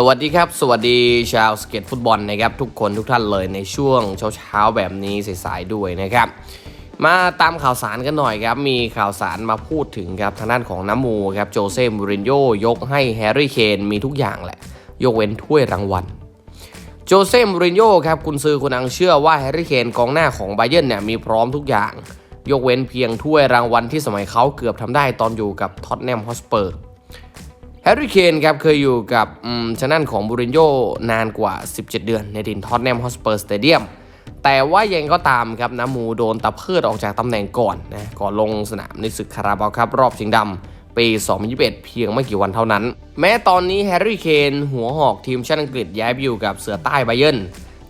สวัสดีครับ สวัสดีชาวสเก็ตฟุตบอลนะครับทุกคนทุกท่านเลยในช่วงเช้าๆแบบนี้สายๆด้วยนะครับ มาตามข่าวสารกันหน่อยครับ มีข่าวสารมาพูดถึงครับทางด้านของน้ำมูครับโจเซ่มูรินโญ่ยกให้แฮร์รี่เคนมีทุกอย่างแหละ ยกเว้นถ้วยรางวัลโจเซ่มูรินโญ่ครับคุณซื้อคุณอังเชื่อว่าแฮร์รี่เคนกองหน้าของไบเยนเนี่ยมีพร้อมทุกอย่าง ยกเว้นเพียงถ้วยรางวัลที่สมัยเขาเกือบทำได้ตอนอยู่กับท็อตแนมฮอสเปอร์ ร์รี่เคนครับเคยอยู่กับชนั่นของบูรินโญ่นานกว่า 17 เดือน ในดินท็อตแนมฮอสเปอร์สเตเดียมแต่ว่ายังก็ตามครับน้ำมูโดนตะเพิดออกจากตำแหน่งก่อนนะก่อนลงสนามในศึกคาราบาวครับรอบชิงดำปี 2021 เพียงไม่กี่วันเท่านั้น แม้ตอนนี้แฮร์รี่เคนหัวหอกทีมชาติอังกฤษย้ายไปอยู่กับเสือใต้ไบเยน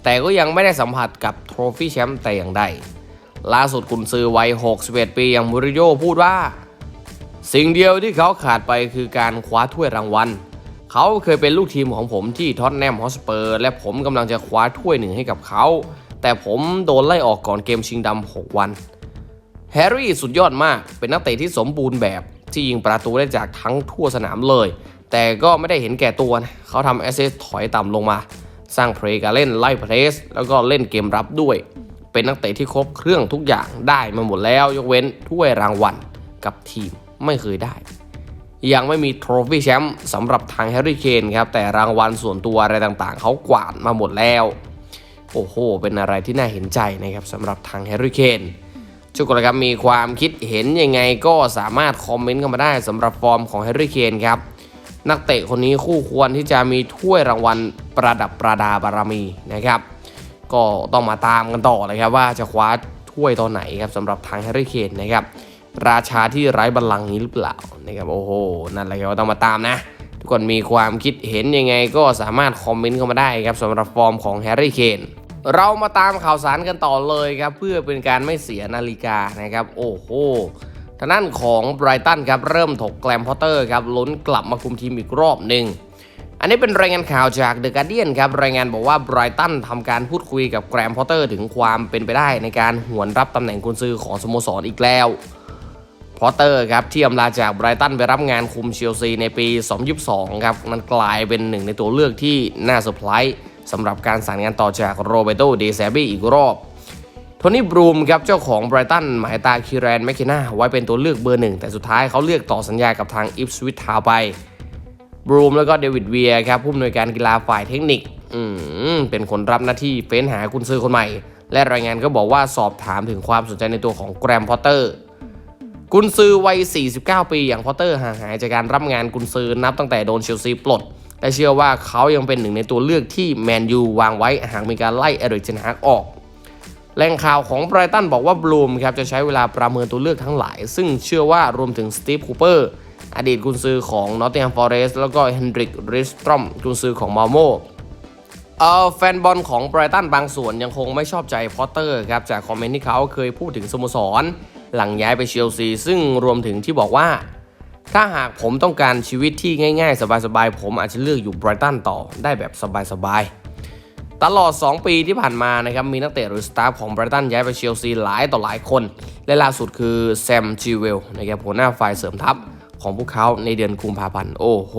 แต่ก็ยังไม่ได้สัมผัสกับโทรฟี่แชมป์แต่อย่างใดล่าสุดกุนซือวัย 61 ปีอย่างมูริโญ่พูดว่า สิ่งเดียวที่เขาขาดไปคือการคว้าถ้วยรางวัล เขาเคยเป็นลูกทีมของผมที่ท็อตแนมฮอสเปอร์ และผมกำลังจะคว้าถ้วยหนึ่งให้กับเขา แต่ผมโดนไล่ออกก่อนเกมชิงดำ6 วัน แฮร์รี่สุดยอดมาก เป็นนักเตะที่สมบูรณ์แบบที่ยิงประตูได้จากทั้งทั่วสนามเลย แต่ก็ไม่ได้เห็นแก่ตัวนะเขาทำแอสเซสถอยต่ำลงมา สร้างเพลย์การเล่นไล่เพรส แล้วก็เล่นเกมรับด้วย เป็นนักเตะที่ครบเครื่องทุกอย่างได้มาหมดแล้ว ยกเว้นถ้วยรางวัลกับทีม ไม่เคยได้ ยังไม่มีโทรฟี่แชมป์สำหรับทางแฮร์รี่เคนครับแต่รางวัลส่วนตัวอะไรต่างๆ เขากวาดมาหมดแล้ว โอ้โห เป็นอะไรที่น่าเห็นใจนะครับสำหรับทางแฮร์รี่เคนทุกคนครับมีความคิดเห็นยังไงก็สามารถคอมเมนต์เข้ามาได้สำหรับฟอร์มของแฮร์รี่เคนครับนักเตะคนนี้คู่ควรที่จะมีถ้วยรางวัลประดับประดาบารมีนะครับ ก็ต้องมาตามกันต่อเลยครับว่าจะคว้าถ้วยตอนไหนครับสำหรับทางแฮร์รี่เคนนะครับ ราชาที่ไร้บัลลังก์นี้หรือเปล่านะครับโอ้โหนั่นแหละครับต้องมาตามนะ ทุกคนมีความคิดเห็นยังไงก็สามารถคอมเมนต์เข้ามาได้ครับสำหรับฟอร์มของแฮร์รี่เคนเรามาตามข่าวสารกันต่อเลยครับ เพื่อเป็นการไม่เสียนาฬิกานะครับ โอ้โหทางด้านของไบรตันครับ เริ่มถกแกลมพอตเตอร์ครับลุ้นกลับมาคุมทีมอีกรอบหนึ่งอันนี้เป็นรายงานข่าวจากเดอะการเดียนครับ รายงานบอกว่าไบรตันทำการพูดคุยกับแกรมพอตเตอร์ ถึงความเป็นไปได้ในการหวนรับตำแหน่งกุนซือของสโมสรอีกแล้ว พอตเตอร์ครับที่อำลาจากไบรตันไปรับงานคุมเชลซีในปี 2022 ครับมันกลายเป็นหนึ่งในตัวเลือกที่น่าเซอร์ไพรส์สำหรับการสานงงานต่อจากโรเบโตเดซบี้อีกรอบโทนี่บรูมครับเจ้าของไบรตันหมายตาคิแรนแมคคิน่าไว้เป็นตัวเลือกเบอร์หนึ่ง แต่สุดท้ายเขาเลือกต่อสัญญากับทางอิฟสวิตทาวไปบรูมแล้วก็เดวิดเวียครับผู้อำนวยการกีฬาฝ่ายเทคนิคอืมเป็นคนรับหน้าที่เฟ้นหากุนซือคนใหม่ และรายงานก็บอกว่าสอบถามถึงความสนใจในตัวของแกรมพอตเตอร์ กุนซือวัย 49 ปีอย่างพอตเตอร์ห่างหายจากการรับงานกุนซือนับตั้งแต่โดนเชลซีปลดและเชื่อว่าเขายังเป็นหนึ่งในตัวเลือกที่แมนยูวางไว้หากมีการไล่เอริกเทนฮากออก แหล่งข่าวของไบรตันบอกว่าบลูมครับจะใช้เวลาประเมินตัวเลือกทั้งหลาย ซึ่งเชื่อว่ารวมถึงสตีฟคูเปอร์อดีตกุนซือของนอตติงแฮมฟอเรสต์แล้วก็เฮนดริกริสตรอมกุนซือของมาโมเอ่อแฟนบอลของไบรตันบางส่วนยังคงไม่ชอบใจพอตเตอร์ครับจากคอมเมนต์ที่เขาเคยพูดถึงสโมสร หลังย้ายไปเชลซีซึ่งรวมถึงที่บอกว่า ถ้าหากผมต้องการชีวิตที่ง่าย ๆ สบายๆ ผมอาจจะเลือกอยู่ไบรตันต่อได้แบบสบายๆ ตลอด 2 ปีที่ผ่านมานะครับมีนักเตะหรือสตาฟของไบรตันย้ายไปเชลซีหลายต่อหลายคน และล่าสุดคือแซมจีเวลนะครับหัวหน้าฝ่ายเสริมทัพของพวกเขาในเดือนกุมภาพันธ์โอ้โห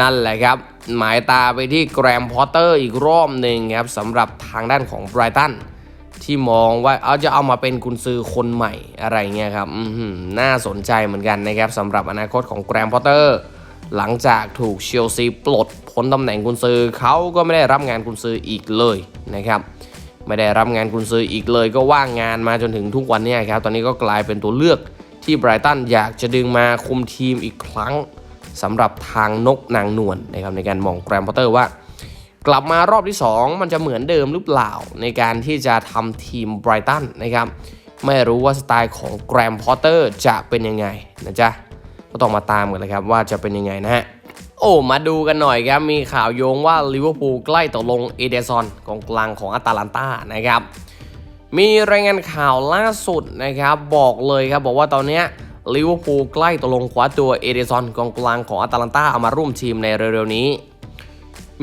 นั่นแหละครับ หมายตาไปที่แกรมพอตเตอร์อีกรอบหนึ่งครับสำหรับทางด้านของไบรตัน ที่มองว่าเอาจะเอามาเป็นกุนซือคนใหม่อะไรเงี้ยครับอือหือน่าสนใจเหมือนกันนะครับสำหรับอนาคตของแกรมพอตเตอร์ หลังจากถูกเชลซีปลดพ้นตำแหน่งกุนซือเขาก็ไม่ได้รับงานกุนซืออีกเลยนะครับไม่ได้รับงานกุนซืออีกเลยก็ว่างงานมาจนถึงทุกวันนี้ครับ ตอนนี้ก็กลายเป็นตัวเลือกที่ไบรตันอยากจะดึงมาคุมทีมอีกครั้งสำหรับทางนกนางนวลนะครับในการมองแกรมพอตเตอร์ว่า กลับมารอบที่ 2 มันจะเหมือนเดิมหรือเปล่า ในการที่จะทำทีมไบรตันนะครับ ไม่รู้ว่าสไตล์ของแกรมพอตเตอร์จะเป็นยังไงนะจ๊ะก็ต้องมาตามกันเลยครับว่าจะเป็นยังไงนะฮะโอ้มาดูกันหน่อยครับ มีข่าวโยงว่าลิเวอร์พูลใกล้ตกลงเอเดซอนกองกลางของอาตาลันตานะครับ มีรายงานข่าวล่าสุดนะครับบอกเลยครับบอกว่าตอนนี้ลิเวอร์พูลใกล้ตกลงคว้าตัวเอเดซอนกองกลางของอาตาลันตาเอามาร่วมทีมในเร็วๆนี้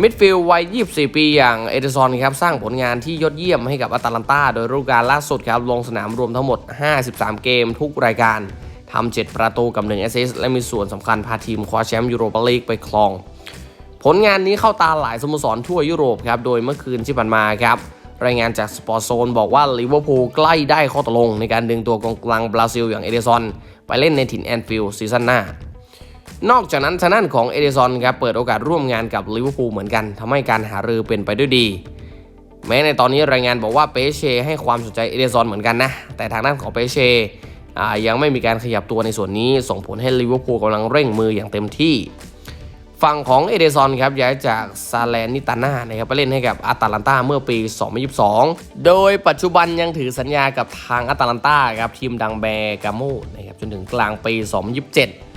มิดฟิลด์วัย 24 ปีอย่างเอเดซอนครับสร้างผลงานที่ยอดเยี่ยมให้กับอาตาลันตาโดยฤดูกาลล่าสุดครับลงสนามรวมทั้งหมด 53 เกมทุกรายการทำ7ประตูกับ1แอสซิสต์และมีส่วนสำคัญพาทีมคว้าแชมป์ยูโรปาลีกไปครอง ผลงานนี้เข้าตาหลายสโมสรทั่วยุโรปครับโดยเมื่อคืนที่ผ่านมาครับรายงานจากสปอร์ตโซนบอกว่าลิเวอร์พูลใกล้ได้ข้อตกลงในการดึงตัวกองกลางบราซิลอย่างเอเดซอนไปเล่นในถิ่นแอนฟิลด์ซีซั่นหน้า นอกจากนั้นทางด้านของเอเดซอนครับเปิดโอกาสร่วมงานกับลิเวอร์พูลเหมือนกันทำให้การหารือเป็นไปด้วยดี แม้ในตอนนี้รายงานบอกว่าเปเชให้ความสนใจเอเดซอนเหมือนกันนะ แต่ทางด้านของเปเชยังไม่มีการขยับตัวในส่วนนี้ ส่งผลให้ลิเวอร์พูลกำลังเร่งมืออย่างเต็มที่ ฝั่งของเอเดซอนครับย้ายจากซาแลนนิตาน่านะครับไปเล่นให้กับอาตาลันตาเมื่อปี 2022 โดยปัจจุบันยังถือสัญญากับทางอาตาลันตาครับทีมดังแบกาโมนะครับจนถึงกลางปี 2027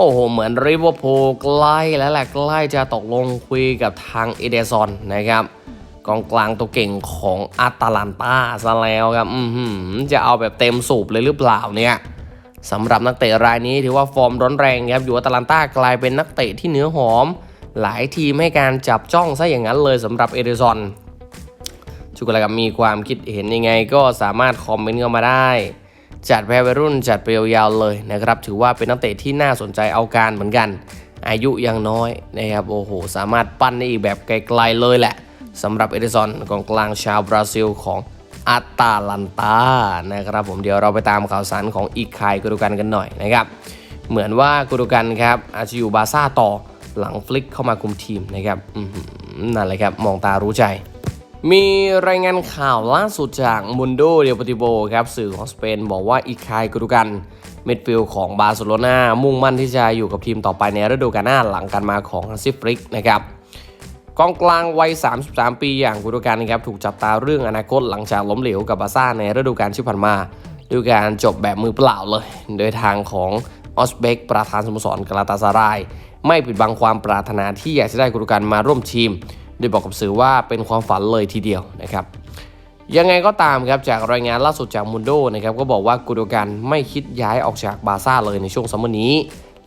โอ้โห เหมือนริเวอร์พูลใกล้แล้วแหละใกล้จะตกลงคุยกับทางเอเดซอนนะครับกองกลางตัวเก่งของอาตาลันตาซะแล้วครับ อืจะเอาแบบเต็มสูบเลยหรือเปล่าเนี่ยสำหรับนักเตะรายนี้ถือว่าฟอร์มร้อนแรงครับ อยู่อาตาลันตากลายเป็นนักเตะที่เนื้อหอม หลายทีมให้การจับจ้องซะอย่างนั้นเลยสำหรับเอเดซอนชุกอะไรกับมีความคิดเห็นยังไงก็สามารถคอมเมนต์เข้ามาได้ จัดแพรวัยรุ่นจัดไปยาวๆเลยนะครับ ถือว่าเป็นนักเตะที่น่าสนใจเอาการเหมือนกัน อายุยังน้อยนะครับโอ้โห สามารถปั้นได้อีกแบบไกลๆเลยแหละสำหรับเอเดซอนกองกลางชาวบราซิลของอาตาลันตานะครับ ผมเดี๋ยวเราไปตามข่าวสารของอีกคายกุรุกันกันหน่อยนะครับ เหมือนว่ากุรุกันครับ อาจจะอยู่บาซ่าต่อหลังฟลิกเข้ามาคุมทีมนะครับนั่นแหละครับ มองตารู้ใจ มีรายงานข่าวล่าสุดจากมุนโดเด p ปติโบครับสื่อของสเปนบอกว่าอีคายกุรุกันมิดฟิลด์ของบาร์เซโลนามุ่งมั่นที่จะอยู่กับทีมต่อไปในฤดูกาลหน้าหลังการมาของฮันซิฟริกนะครับกองกลางวัย 33 ปีอย่างกุรุกันครับถูกจับตาเรื่องอนาคตหลังจากล้มเหลวกับบาซ่าในฤดูกาลที่ผ่านมาด้วยการจบแบบมือเปล่าเลย โดยทางของออสเบกประธานสโมสรกาลาตาซาราย ไม่ปิดบังความปรารถนาที่อยากจะได้กุรุกันมาร่วมทีม โดยบอกกับสื่อว่าเป็นความฝันเลยทีเดียวนะครับยังไงก็ตามครับจากรายงานล่าสุดจากมุนโดนะครับก็บอกว่ากุโดกันไม่คิดย้ายออกจากบาร์ซ่าเลยในช่วงซัมเมอร์นี้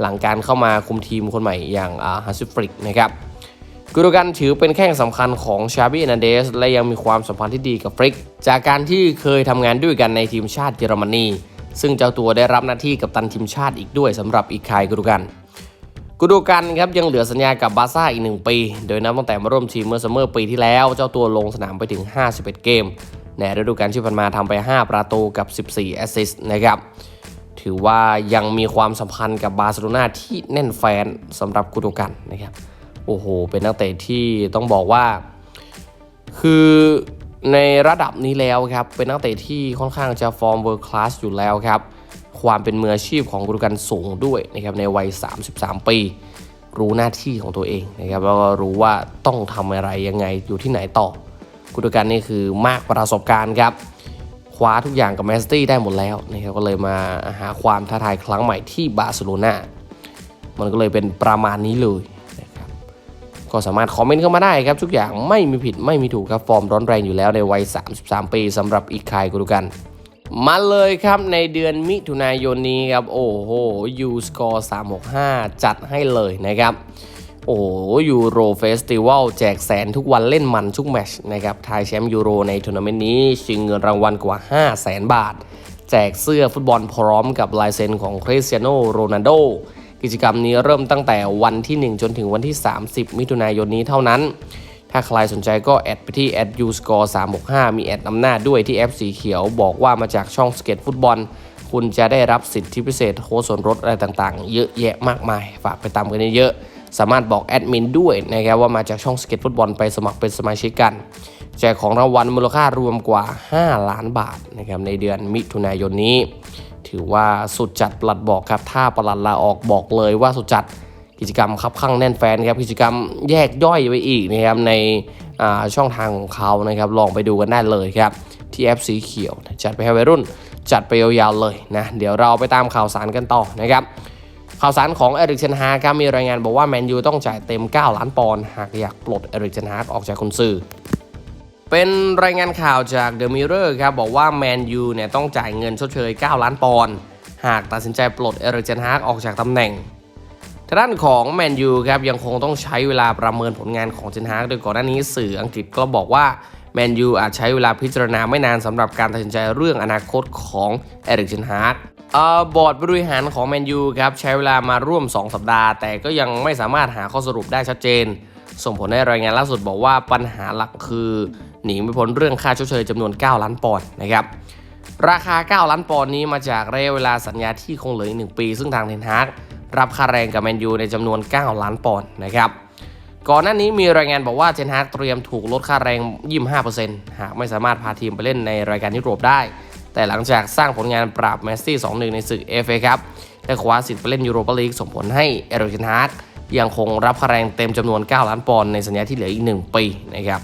หลังการเข้ามาคุมทีมคนใหม่อย่างฮัสซิฟริกนะครับกุโดกันถือเป็นแข้งสำคัญของชาบิเอนเดส และยังมีความสัมพันธ์ที่ดีกับฟริก จากการที่เคยทำงานด้วยกันในทีมชาติเยอรมนีซึ่งเจ้าตัวได้รับหน้าที่กับตันทีมชาติอีกด้วยสำหรับอีกคายกุโดกัน กุโดกันครับยังเหลือสัญญากับบาร์ซ่าอีก 1 ปี โดยนับตั้งแต่มาร่วมทีมเมื่อซัมเมอร์ปีที่แล้ว เจ้าตัวลงสนามไปถึง 51 เกม ในฤดูกาลที่ผ่านมาทำไป 5 ประตูกับ 14 แอสซิสต์นะครับ ถือว่ายังมีความสัมพันธ์กับบาร์เซโลนาที่แน่นแฟนสำหรับกุโดกันนะครับ โอ้โห เป็นนักเตะที่ต้องบอกว่า คือในระดับนี้แล้วครับ เป็นนักเตะที่ค่อนข้างจะฟอร์มเวิร์คลาสอยู่แล้วครับ ความเป็นมืออาชีพของกุลกันสูงด้วยนะครับในวัย 33 ปี รู้หน้าที่ของตัวเองนะครับแล้วก็รู้ว่าต้องทำอะไรยังไงอยู่ที่ไหนต่อกุลกันนี่คือมากประสบการณ์ครับคว้าทุกอย่างกับแมนซิตี้ได้หมดแล้วนะครับก็เลยมาหาความท้าทายครั้งใหม่ที่บาร์เซโลนามันก็เลยเป็นประมาณนี้เลยนะครับก็สามารถคอมเมนต์เข้ามาได้ครับ ทุกอย่างไม่มีผิดไม่มีถูกครับ ฟอร์มร้อนแรงอยู่แล้วในวัย 33 ปีสำหรับอีกคายกุลกัน มาเลยครับในเดือนมิถุนายนนี้ครับ โอ้โหยูสกอร์365 จัดให้เลยนะครับ โอ้โหยูโรเฟสติวัลแจกแสนทุกวันเล่นมันทุกแมชนะครับทายแชมป์ยูโรในทัวร์นาเมนต์นี้ชิงเงินรางวัลกว่า 5 0 0แสนบาท แจกเสื้อฟุตบอลพร้อมกับลายเซ็นของคริสเตียโนโรนัลโดกิจกรรมนี้เริ่มตั้งแต่วันที่ 1 จนถึงวันที่ 30 มิถุนายนนี้เท่านั้น ถ้าใครสนใจก็แอดไปที่ a d u s c o r e 365มีแอดนำหน้าด้วยที่แอปสีเขียวบอกว่ามาจากช่องสเก็ตฟุตบอล คุณจะได้รับสิทธิพิเศษโค้ดส่วนลดอะไรต่างๆ เยอะแยะมากมาย ฝากไปตามกันเยอะๆ สามารถบอกแอดมินด้วยนะครับว่ามาจากช่องสเก็ตฟุตบอลไปสมัครเป็นสมาชิกกันแจกของรางวัลมูลค่ารวมกว่า 5 ล้านบาทนะครับในเดือนมิถุนายนนี้ ถือว่าสุดจัดปลัดบอกครับ ถ้าปลัดลาออกบอกเลยว่าสุดจัด กิจกรรมครับข้างแน่นแฟนครับกิจกรรมแยกย่อยไปอีกนะครับในช่องทางของเขานะครับลองไปดูกันได้เลยครับที่แอปสีเขียว จัดไปให้วัยรุ่น จัดไปยาวๆเลยนะเดี๋ยวเราไปตามข่าวสารกันต่อนะครับข่าวสารของเอริกเชนฮาครับมีรายงานบอกว่าแมนยูต้องจ่ายเต็ม 9 ล้านปอนด์หากอยากปลดเอริกเชนฮาออกจากคุณซื้อเป็นรายงานข่าวจาก The Mirror ครับบอกว่าแมนยูเนี่ยต้องจ่ายเงินชดเชย 9 ล้านปอนด์หากตัดสินใจปลดเอริกเชนฮากออกจากตำแหน่ง ทางด้านของแมนยูครับยังคงต้องใช้เวลาประเมินผลงานของเจนฮากโดยก่อนหน้านี้สื่ออังกฤษก็บอกว่าแมนยูอาจใช้เวลาพิจารณาไม่นานสำหรับการตัดสินใจเรื่องอนาคตของเอริกเจนฮากบอร์ดบริหารของแมนยูครับใช้เวลามาร่วม 2 สัปดาห์ แต่ก็ยังไม่สามารถหาข้อสรุปได้ชัดเจน ส่งผลให้รายงานล่าสุดบอกว่าปัญหาหลักคือ หนีไม่พ้นเรื่องค่าชดเชยจำนวน 9 ล้านปอนด์นะครับราคา 9 ล้านปอนด์นี้มาจากระยะเวลาสัญญาที่คงเหลืออีกหนึ่งปี ซึ่งทางเทนฮาก รับค่าแรงกับแมนยูในจำนวน 9 ล้านปอนด์นะครับก่อนหน้านี้มีรายงานบอกว่าเทนฮากเตรียมถูกลดค่าแรง 25%หากไม่สามารถพาทีมไปเล่นในรายการยุโรปได้ แต่หลังจากสร้างผลงานปราบแมสซี่ 2-1 ในศึก FA ครับและคว้าสิทธิ์ไปเล่นยูโรปาลีกส่งผลให้เอริกเทนฮากยังคงรับค่าแรงเต็มจำนวน 9 ล้านปอนด์ในสัญญาที่เหลืออีก 1 ปีนะครับ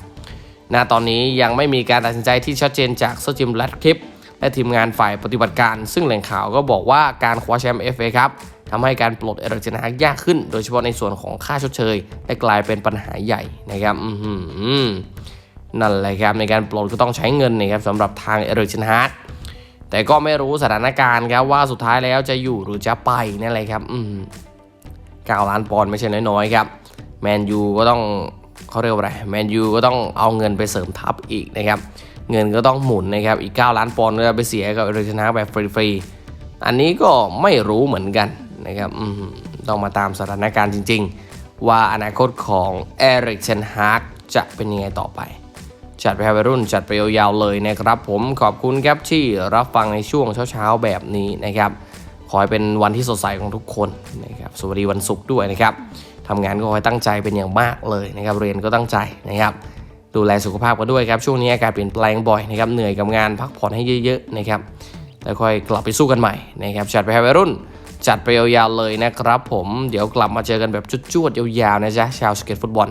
ณตอนนี้ยังไม่มีการตัดสินใจที่ชัดเจนจากเซอร์จิมแรดคลิปและทีมงานฝ่ายปฏิบัติการ ซึ่งแหล่งข่าวก็บอกว่าการคว้าแชมป์ FA ครับ ทำให้การปลดเอริกเทนฮากยากขึ้น โดยเฉพาะในส่วนของค่าชดเชยและกลายเป็นปัญหาใหญ่นะครับอื้อหือนั่นแหละครับในการปลดก็ต้องใช้เงินนะครับสำหรับทางเอริกเทนฮากแต่ก็ไม่รู้สถานการณ์ครับว่าสุดท้ายแล้วจะอยู่หรือจะไปนั่นแหละครับอืม9ล้านปอนด์ไม่ใช่น้อยๆครับแมนยูก็ต้องเขาเรียกว่าอะไรแมนยูก็ต้องเอาเงินไปเสริมทัพอีกนะครับเงินก็ต้องหมุนนะครับอีก 9 ล้านปอนด์ก็จะไปเสียกับเอริกชนะแบบฟรีๆอันนี้ก็ไม่รู้เหมือนกัน นะครับอืมต้องมาตามสถานการณ์จริง ๆ ว่าอนาคตของเอริกเชนฮาร์กจะเป็นยังไงต่อไป จัดไปให้วัยรุ่นจัดไปยาวๆเลยนะครับผมขอบคุณครับที่รับฟังในช่วงเช้าๆแบบนี้นะครับ ขอให้เป็นวันที่สดใสของทุกคนนะครับสวัสดีวันศุกร์ด้วยนะครับทำงานก็ขอให้ตั้งใจเป็นอย่างมากเลยนะครับ เรียนก็ตั้งใจนะครับ ดูแลสุขภาพกันด้วยครับ ช่วงนี้อากาศเปลี่ยนแปลงบ่อยนะครับ เหนื่อยกับงานพักผ่อนให้เยอะๆนะครับ แล้วค่อยกลับไปสู้กันใหม่นะครับจัดไปให้วัยรุ่น จัดไปยาวๆเลยนะครับผมเดี๋ยวกลับมาเจอกันแบบจุดๆยาวๆนะจ๊ะชาวสเก็ตฟุตบอล